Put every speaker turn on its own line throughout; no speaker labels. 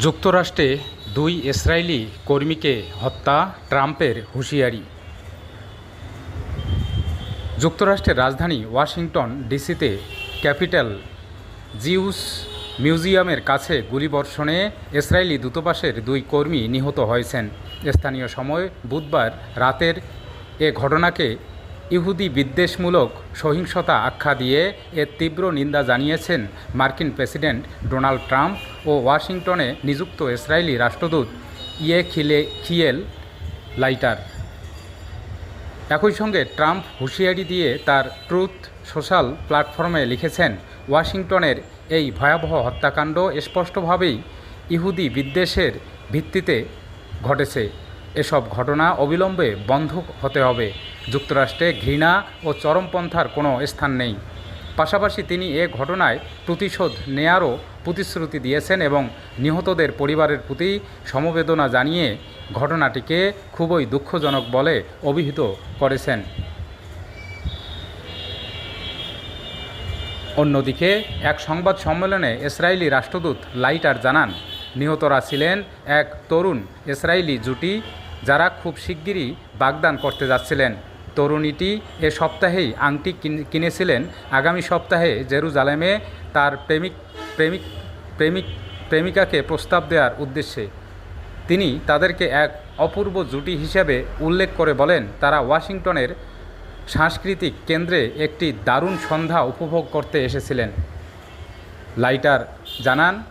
যুক্তরাষ্ট্রে দুই ইসরায়েলি কর্মীকে হত্যা, ট্রাম্পের হুঁশিয়ারি। যুক্তরাষ্ট্রের রাজধানী ওয়াশিংটন ডিসিতে ক্যাপিটাল জিউস মিউজিয়ামের কাছে গুলিবর্ষণে ইসরায়েলি দূতাবাসের দুই কর্মী নিহত হয়েছেন। স্থানীয় সময় বুধবার রাতের এ ঘটনাকে ইহুদি বিদ্বেষমূলক সহিংসতা আখ্যা দিয়ে এর তীব্র নিন্দা জানিয়েছেন মার্কিন প্রেসিডেন্ট ডোনাল্ড ট্রাম্প ও ওয়াশিংটনে নিযুক্ত ইসরায়েলি রাষ্ট্রদূত ইয়ে খিলে খিয়েল লাইটার। একই সঙ্গে ট্রাম্প হুঁশিয়ারি দিয়ে তার ট্রুথ সোশ্যাল প্ল্যাটফর্মে লিখেছেন, ওয়াশিংটনের এই ভয়াবহ হত্যাকাণ্ড স্পষ্টভাবেই ইহুদি বিদ্বেষের ভিত্তিতে ঘটেছে। এসব ঘটনা অবিলম্বে বন্ধ হতে হবে। যুক্তরাষ্ট্রে ঘৃণা ও চরমপন্থার কোনো স্থান নেই। পাশাপাশি তিনি এ ঘটনায় প্রতিশোধ নেয়ারও প্রতিশ্রুতি দিয়েছেন এবং নিহতদের পরিবারের প্রতি সমবেদনা জানিয়ে ঘটনাটিকে খুবই দুঃখজনক বলে অভিহিত করেছেন। অন্যদিকে, এক সংবাদ সম্মেলনে ইসরায়েলি রাষ্ট্রদূত লাইটার জানান, নিহতরা ছিলেন এক তরুণ ইসরায়েলি জুটি যারা খুব শিগগিরই বাগদান করতে যাচ্ছিলেন। তরুণীটি এ সপ্তাহেই আংটি কিন- কিনেছিলেন। আগামী সপ্তাহে জেরুজালেমে তার প্রেমিক প্রেমিক প্রেমিক, প্রেমিকাকে প্রস্তাব দেওয়ার উদ্দেশ্যে। তিনি তাদেরকে এক অপূর্ব জুটি হিসেবে উল্লেখ করে বলেন, তারা ওয়াশিংটনের সাংস্কৃতিক কেন্দ্রে একটি দারুণ সন্ধ্যা উপভোগ করতে এসেছিলেন। লাইটার জানান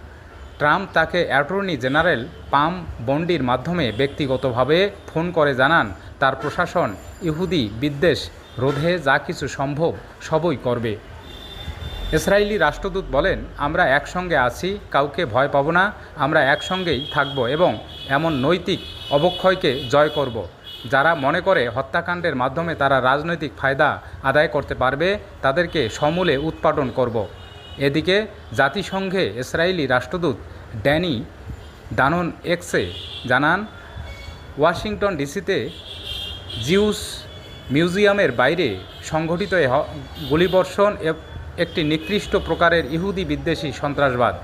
ট্রাম্প তাকে অ্যাটর্নি জেনারেল পাম বন্ডির মাধ্যমে ব্যক্তিগতভাবে ফোন করে জানান, তার প্রশাসন, ইহুদি বিদ্বেষ, রোধে যা কিছু সম্ভব, সবই করবে। ইসরায়েলি রাষ্ট্রদূত বলেন, আমরা একসঙ্গে আছি, কাউকে ভয় পাব না, আমরা একসঙ্গেই থাকব এবং এমন নৈতিক অবক্ষয়কে জয় করব। যারা মনে করে হত্যাকাণ্ডের মাধ্যমে তারা রাজনৈতিক ফায়দা আদায় করতে পারবে, তাদেরকে সমূলে উৎপাদন করব। এদিকে জাতিসংঘে ইসরায়েলি রাষ্ট্রদূত ড্যানি ডানন এক্সে জানান, ওয়াশিংটন ডিসিতে জিউস মিউজিয়ামের বাইরে সংঘটিত গুলিবর্ষণ একটি নিকৃষ্ট প্রকারের ইহুদি বিদ্বেষী সন্ত্রাসবাদ।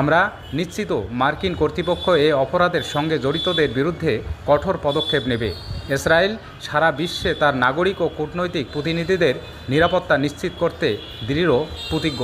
আমরা নিশ্চিত মার্কিন কর্তৃপক্ষ এ অপরাধের সঙ্গে জড়িতদের বিরুদ্ধে কঠোর পদক্ষেপ নেবে। ইসরায়েল সারা বিশ্বে তার নাগরিক ও কূটনৈতিক প্রতিনিধিদের নিরাপত্তা নিশ্চিত করতে দৃঢ় প্রতিজ্ঞ।